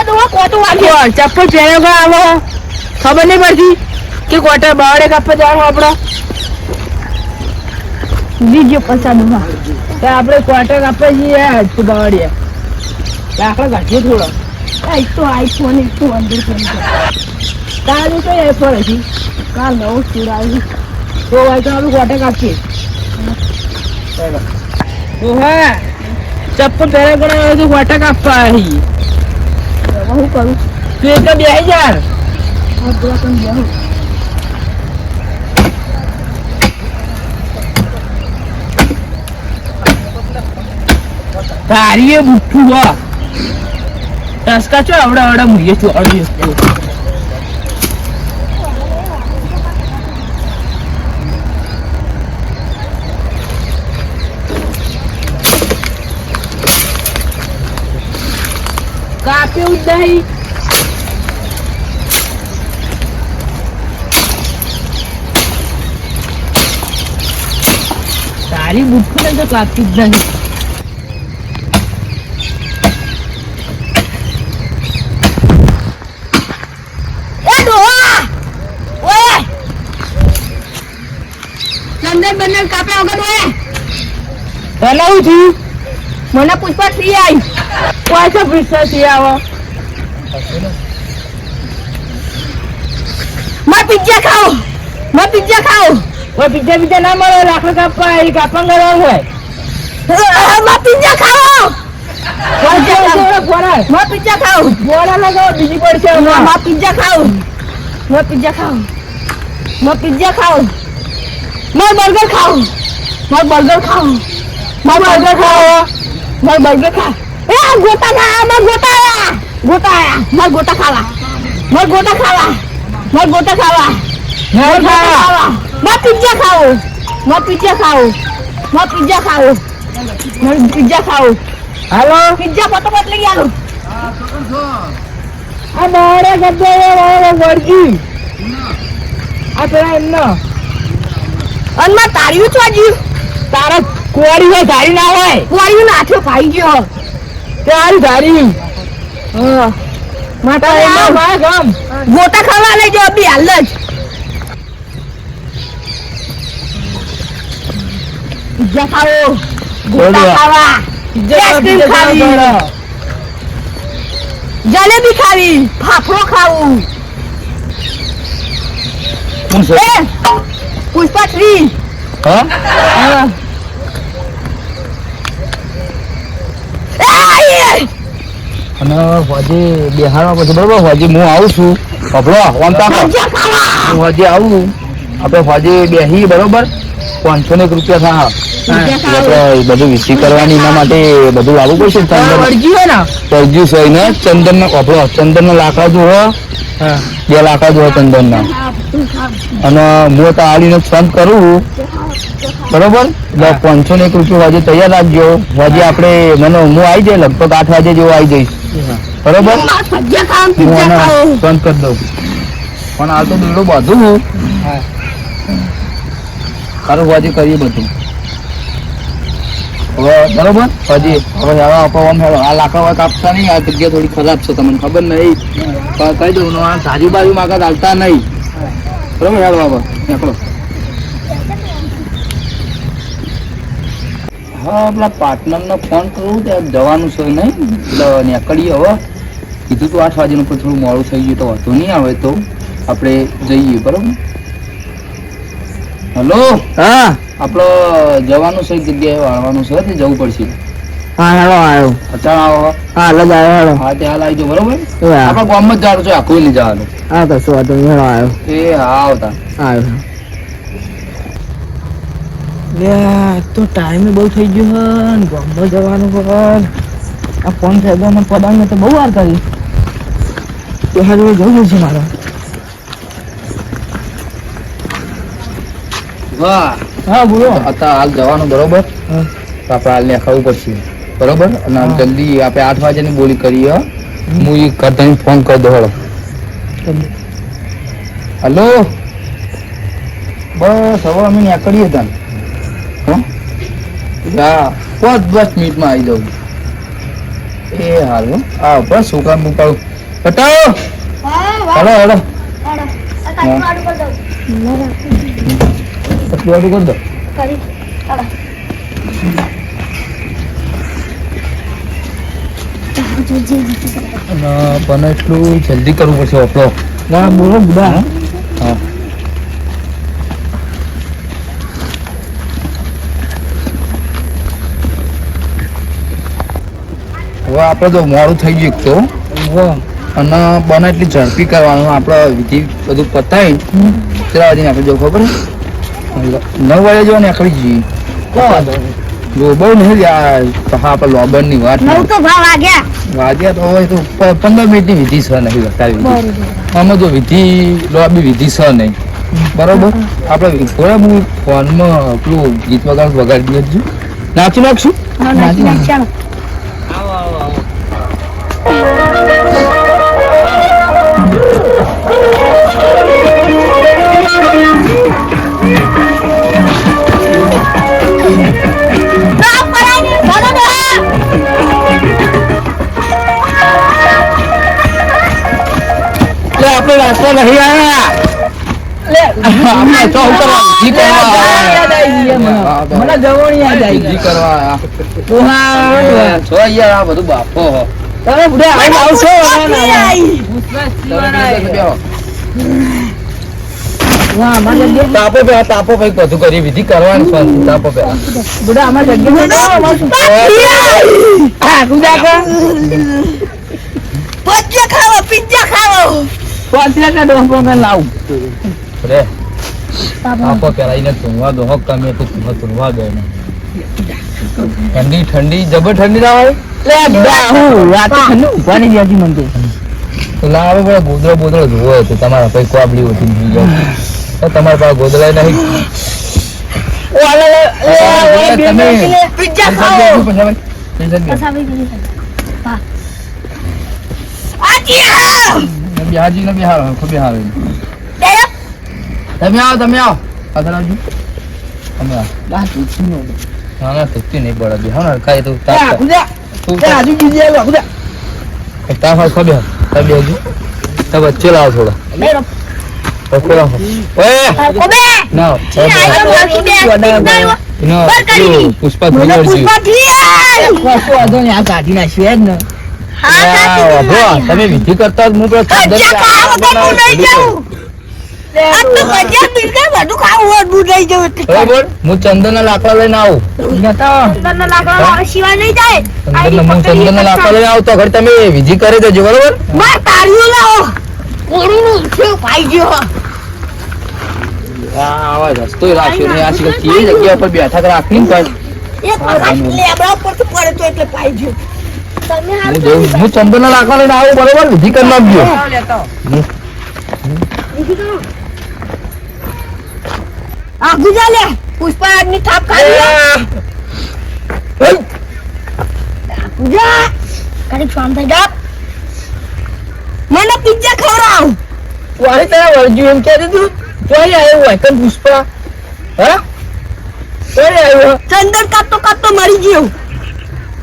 કોટું ચપ્પલ પહેર્યો કે આવો. ખબર નહીં પડતી કે કોટા બાવડે કાપવા જવાનું આપણો બીજો પૈસા દુવા તો આપણે કાપવા જઈએ તું બાવડીએ દાખલો ઘટીએ થોડો. એક તો આઈફોન એક તો અંદર કરી તો એ પર હતી કાલ નવું ચુરાવી તો હોય તો આપણે કોટર કાપીએ તો હા ચપ્પલ પહેર્યા કરે તો કોટર કાપવા આવી હું કરું તું પેલા પણ જાઉં તારી એ બુઠ્ઠું ટસકા છો આવડા આવડા મુઈએ છો જ નહીં. તારી ને તો કાપ્યું જ ચંદન બંદન કાપ્યા વગર ઓય! તને હું છું મને પૂછવા ફ્રી આવી. પાછો પૂછવા થી આવો. માં પિઝા ખાઓ. માં પિઝા ખાઓ. કોઈ પિઝા પિઝા ના મળે લાકડું કાપવા એ કાપવા કરવાનું હોય. માં પિઝા ખાઓ. માં પિઝા ખાઓ ફોરા લગાવો બીજી પડશે. માં પિઝા ખાઓ. માં પિઝા ખાઓ. માં પિઝા ખાઓ. માં બર્ગર ખાઓ. માં બર્ગર ખાઓ. માં બર્ગર ખાઓ. માં બર્ગર ખા. એ ગોટા ખા માં આયા ગોટા આયા. માર ગોટા ખાવા. માર ગોટા ખાવા. માર ગોટા ખાવા. માર ખાવા. ખાવા. માં પિઝા ખાઓ માર પિઝા ખાઓ માર પિઝા ખાઓ માર પિઝા ખાઓ હાલો. પિઝા ફટોફટ લઈ આલો. આ બારે ગબ્બો વળગી. આ પેલા એમનો. અને માં તાળીયું ચોજ્યું તારા હોય ધારી ના હોય. વાયુ નાખ્યો ખાઈ ગયો. તારી ધારી. ગોટા ખાવા લઈ બી હાલ જ. પિઝા ખાવો. ગોટા ખાવા આઈસ્ક્રીમ ખાવી. જલેબી ખાવી. ફાફડો ખાવું. એ પુષ્પા શ્રી. હા! અને હજી બિહારમાં પછી બરોબર હજી હું આવું છું. કપડો તાકો. હું હજી આવું. આપણે હજી બેહી બરોબર? પાંચસો ને એક રૂપિયા આપણે બધું વિસી કરવાની એના માટે બધું લાવવું પડશે ચંદન. સરજી છે ને? ચંદન નો કપડો ચંદન નો લાકડા જો હા. બે લાકડા જો ચંદન ના અને હું તો આલીને ફોન કરું બરોબર? એટલે પાંચસો ને એક રૂપિયા હજી તૈયાર રાખજો. હજી આપણે મને હું આવી જાય લગભગ આઠ વાગે જેવો આવી જઈશ. બરોબર? બંધ કરી દઉં. પણ આ તો બીડું બધું હા. કરીએ બધું. હવે બરોબર? હજી હવે હવે આમ આ લાકડા વાળા કાપતા નહીં આ જગ્યા થોડી ખરાબ છે તમને ખબર નહીં. કઈ કહી દઉં આ સારી બાજુ માં આગળ હાલતા નહીં. બરોબર હેડો બાબા નીકળો. હા આપણા પાર્ટનરને ફોન કરું કે જવાનું છે નહીં. એટલે નીકળીએ હવે. કીધું તું આઠ વાગ્યાનું પણ થોડું મોડું થઈ ગયું તો વાંધો નહીં આવે તો. આપણે જઈએ બરાબર? હલો? હા. આપણો જવાનું છે જગ્યાએ વાળવાનું છે તે જવું પડશે. હા હેલો આવ્યો અચાણ આવો હા હાલ જ આવ્યો હેલો. હા તે હાલ આવી બરોબર? આપણા ગામમાં જ જવાનું છે આખું નહીં જવાનું. હા તો શું હેલો આવ્યો એ હા આવતા. આવ્યો લે તો ટાઈમ બહુ થઈ ગયો હે ને ગામમાં જવાનું પણ આ ફોન થઈ ગયો મને પડાવીને તો બહુ વાર કરી. તો હાજર જવું છે મારે. વાહ. હા બોલો. અત્યારે હાલ જવાનું બરોબર? આપણે હાલ ખાવું પડશે. બરોબર? અને જલ્દી આપણે આઠ વાગ્યાની બોલી કરીએ હું. એ કરતા ફોન કરી દો હળો હલો. બસ હવે અમે નીકળીએ તને હા, પાંચ આવી જાઉં. એ હાલ, હો. હા બસ મુકાવું હેલો હેલો. કરી દો. પણ એટલું જલ્દી કરવું પડશે ઓપલો ના, બોલો, બધા. હા. હવે આપણે તો મોડું થઈ ગયું તો. અને બને એટલી ઝડપી કરવાનું આપણે વિધિ બધું પતાવી કેટલા વાગે આપણે જો ખબર? નવ વાગે જો જઈએ. જો બહુ નહીં યાર હા આપણે લોબનની વાત વાગ્યા. તો હોય તો પંદર મિનિટની વિધિ છે નહીં બતાવી વિધિ. આમાં જો વિધિ લોબી વિધિ છે નહીં. બરોબર? આપણે થોડા હું ફોનમાં પેલું ગીત વગાડ વગાડી દઈએ નાચી નાખશું? નાચી નાખ આપણે નાચવા નહીં આવ્યા આપણે તો ઉતરવા વિધિ કરવા યાદ આવી ગઈ મને. હા, બરાબર. મને જવણી યાદ આવી વિધિ ગઈ. કરવા આયા. ઓહા. જો યાર આ બધું બાપો હો. તમે બુડા આમ આવશો ના, ના, ના. તમે બેહો. વાહ, અમારી જગ્યાએ- તાપો પે તાપો ભાઈ બધું કરી વિધિ કરવાની છે તાપો પે. બુડા અમાર જગ્યા ખાવો પીઝા ખાવો. પાંચલા કા. ડોંગો મેં લાવું. રે તાપો. પેલા એને તુંવા દો હક તમે તો તુંવા તુંવા દો ને ઠંડી ઠંડી જબર ઠંડી ના હોય? લે, બાહુ રાતે ઠંડી ઊભા નહીં જતી તો. લાવો બોદરો ગોદડો બોદડો તો તમારા પછી કોબડી હોતી તમારા પાસે ગોદલાય નહીં. બિહાજી ને બિહાર ખૂબ બિહાર તમે આવો તમે આવો. પાછળ આવજો. તમે આવો બા, તું શું નો? નહીં પડે. બિહાર કાંઈ તો આજુ બીજી આવ્યો, કુદા. ખબર તમે હજુ. તમે વચ્ચે લાવો થોડા. ના બર કરી પેલું પુષ્પા થઈ પુષ્પા તમે વિધિ કરતા હું તો હોય, હું ચંદન ના લાકડા લઈને આવું. ચંદન ના લાકડા લઈને આવતો ઘડી તમે વિધિ કરી દેજો બરોબર ગયો. આવા રસ્તો રાખ્યો ને આ કેવી જગ્યા પર બેઠા રાખીને પણ એક વખત લેબડા ઉપરથી પડે તો એટલે ભાઈ ગયો. તમે હાલ હું ચંદન ના આવું બરોબર? વિધિ કરી નાખજો. થાપ ખાલી લે. કડીક શાંત થઈ જા મને પિઝા ખવડાવ. વારે તારા વળગ્યું એમ કહેતી તું? ચોઈ આવ્યો હોય તને પુષ્પા હા ચોઈ આવ્યો ચંદન કાપતો કાપતો મરી ગયો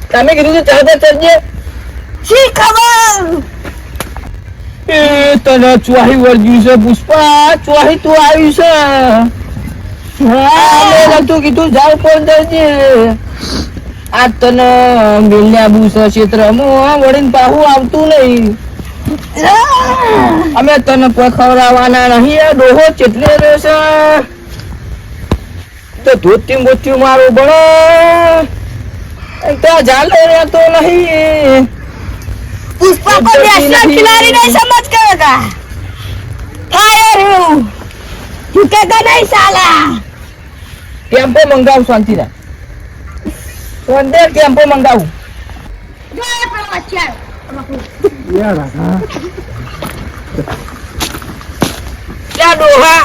તમે કીધું છે ચાલતા ચાલજે શી ખબર એ તને ચોહી વળગ્યું છે પુષ્પા ચોહી તું આવ્યું છે હા મેં નતું કીધું જાવ કોણ જજે આ તને મેલને આબુ છે ક્ષેત્રમાં વળીને પાહું આવતું નહીં અમે તને કોઈ ખવડાવવાના નહીં ડોહો ચેટલે રહેશે તો ધોતી મોતી મારું ભણો. ત્યાં ચાલે રહેતો નહીં. પુષ્પા કો નેશનલ ખિલાડી નહીં સમજ કરેગા ફાયર હું. ઝુકેગા નહીં સાલા. ટેમ્પો મંગાવું શાંતિના અંદર ટેમ્પો મંગાવું. જો એ પણ અત્યારે Iya lah kak. Ya doha.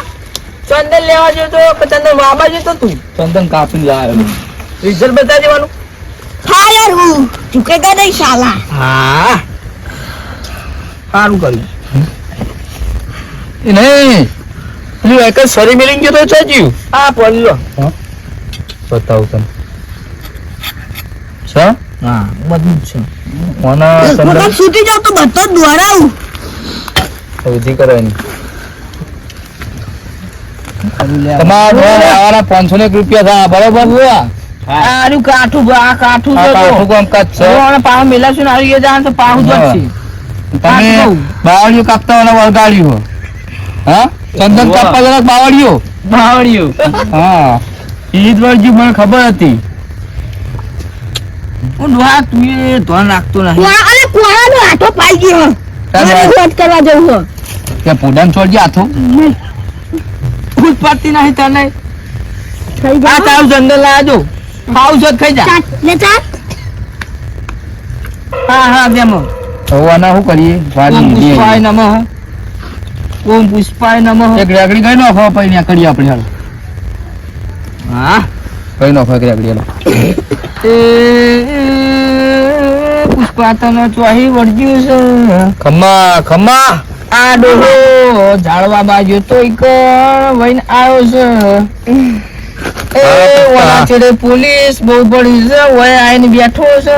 ચંદન લેવા જો તો ચંદન વાવા જતો તું ચંદન કાપી લાવે રિઝલ્ટ બતા દેવાનું. હા યાર હું ચૂકેગા નહીં શાલા. હા. સારું કર્યું એ નહીં. પેલું એક જ સરી મિલી ગયો તો ચાચ્યું હા પડ્યો બતાવું તમે છ હા બધું જ છે. ઓના છૂટી જાવ તો બધો દોરાવું ઉધી કરવાની તમારા પાંચસો ને રૂપિયા થા બરોબર બોલા આનું કાઠું આ કાઠું કાઠું કોમ કાચ છે. પાવ મેલાશું ને આવી જાય તો પાવ જ છે તમે બાવળિયો કાપતા વાળા વળગાડ્યો હા? ચંદન કાપવા જરા બાવળિયો. બાવળિયો. હા. ઈદ વળજી મને ખબર હતી. હું તું એ રાખતો નહીં. અરે કુવાડાનો હાથો પાઈ ગયો. તારે મારે કરવા જવું છે. ત્યાં પોડાને છોડજે હાથો? ખુદ પડતી નહીં તને. થઈ આ તારું જંગલ લાજો ખાવ છો ખાઈ જા. લે ચાટ. હા હા આના શું કરીએ? વાજી પુષ્પાય નમઃ. ઓમ પુષ્પાય નમઃ. એક રેગડી કઈ નાખો પછી આપણે હાલ. હા. કઈ નાખો એક રેગડી હાલો. એ એ, પુષ્પા તને ચોહી વળગ્યું છે. ખમ્મા ખમ્મા. આ ડોહો ઝાડવા બાજુ તો એક વહીને આવ્યો છે. એ ઓલા છેડે પોલીસ બહુ પડી છે ઓય આઈને બેઠો છે.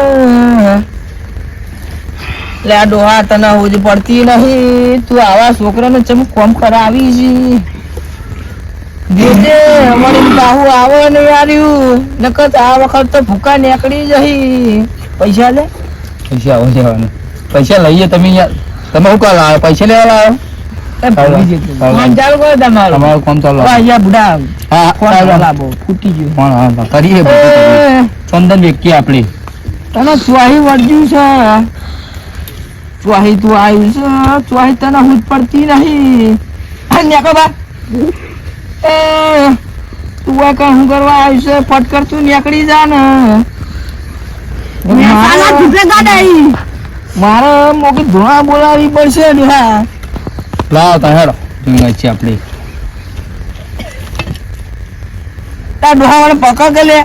એટલે આ ડોહા તને હોજ પડતી નહીં. તું આવા છોકરાને ચમ કોમ કરાવી છે? બાહુ આવે ને યાર્યું. નકર આ વખત તો ભૂકા નીકળી જહી પૈસા લે. પૈસા આવો જવાનું પૈસા લઈએ તમે યાર. તમે શું કાલ આવ્યો પૈસા લેવા લાવ્યો હા હા, હા, ચંદન વ્યક્તિ આપણી તને સ્વાહી વળગ્યું છે. ચોહી તું આવ્યું છે. ચોહી તને હુજ પડતી નહીં. હા, એ. તું આ કઈ હું કરવા આવ્યું છે? ફટકર તું નીકળી જા ને. મારે- મોકી ધોણા બોલાવી પડશે લાવો તા હેડો. ટીંગાઈ છે આપણી. તા ડોહા વાળા પકા કે લે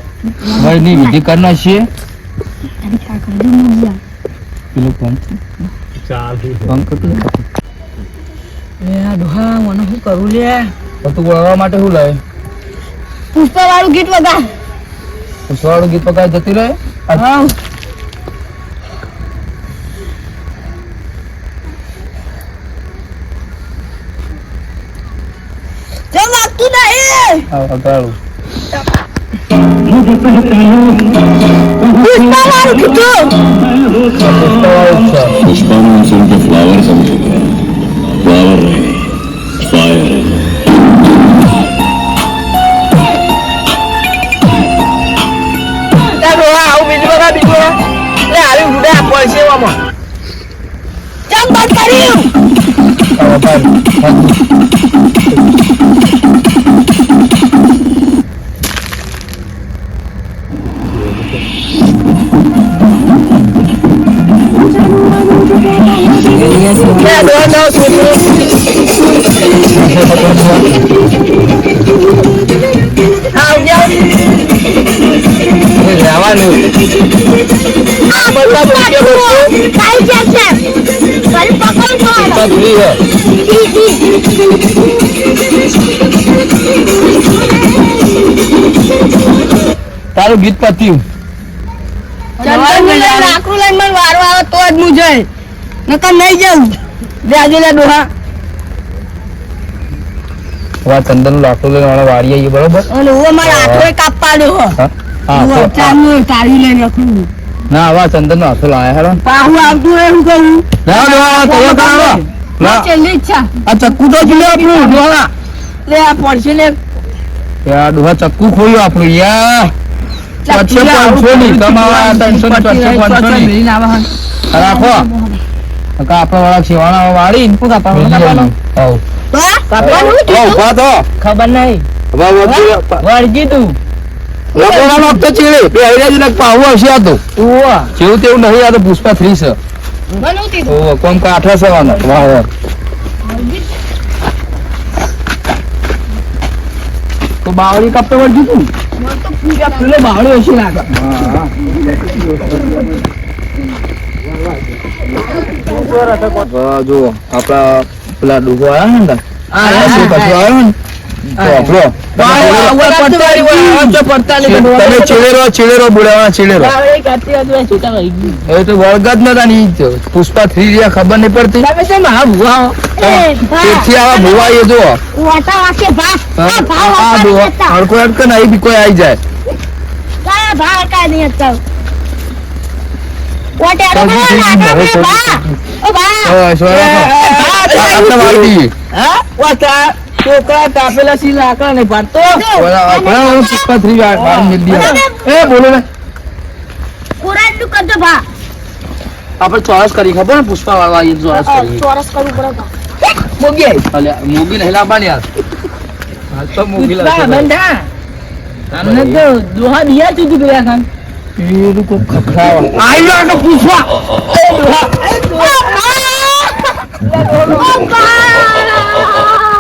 ભાઈ ની વિધિ કરના છીએ પેલું એ ડોહા મને શું કરું લે? તો તું વળવા માટે શું લાવે? પુષ્પા વાળું ગીત વગા પુષ્પાવાળું ગીત પકાય જતી રહે હા જેમ વાગતું નહીં આ અગાડું. પુષ્પા વાળું કીધું આ પુષ્પાવાળું જ છે. પુષ્પાનું સમજો ફ્લાવર સમજો ફ્લાવર ફાયર તારું ગીત પત્યું ચંદન લાકડું લઈને મને વારો આવે તો જ હું જઈ નકર નહીં લે આજે લે ડોહા વા ચંદન લાકડું લઈને વાળા વાળી આવીએ બરોબર અને હું મારા હાથો કાપવા દો હા હા હું તો- અચાનક તાળી લઈને રખડું ના આવા ચંદન હાથો લાયા હેડો પાહુ આવતું એવું કહું ના ના તૈયાર કરાવો ના છેલ્લી ઈચ્છા આ ચક્કુ તો જોઈ આપણું ડોહા લે આ પડશે લે યા ડોહા ચક્કુ ખોયું આપણું યા પાંચસો પાંચસો ની તમારા ત્રણસો ને ચારસો પાંચસો ની રાખો કાકા વાળા શેવાણા વાળી ઇનપુટ આપવાનું કાપવાનું? કાપવાનું? ઊભા તો. ખબર નહીં. વળગી તું લગોડા નો તો ચીડી. બે હૈરા જ લગ પાહુ આવશે આ તો. જેવું તેવું નહીં આ તો પુષ્પા થ્રી છે. ઓ કોમ કા આઠા સવાના વાહ વાહ. તો બાવળી કાપતો વળગી તું? બાવળી હશે લાગે. જુઓ આપડા પેલા ડૂબો આવ્યા ને જ. પુષ્પા થ્રી રહ્યા ખબર નહીં પડતી. ભુવા. તેથી આવા ભુવા એ જો જો હતા. હડકો હડકો ને અહીં બી કોઈ આવી જાય. આ ભા વાટા નહીં હતા. છોકરા કાપેલા સી લાકડા નહીં પાડતો. બોલા- બોલા, હું પુષ્પા થ્રી વાર- વાર એ બોલો ને. કુરાનનું કરજો ભા આપણે ચોરસ કરી ખબર ને પુષ્પા વાળવા એ ચોરસ કરી. ચોરસ કરવું પડે મોગી. અલ્યા, મોગી નહીં લાવવાની યાર હાલ તો મોગી લાવશે બંધા. અમને તો દોહા દિયા તું ગયા ખાન. એ લોકો ખખડાવા. આઈ તો પુષ્પા. એ દોહા, એ દોહા. આ ભા! આ ભા!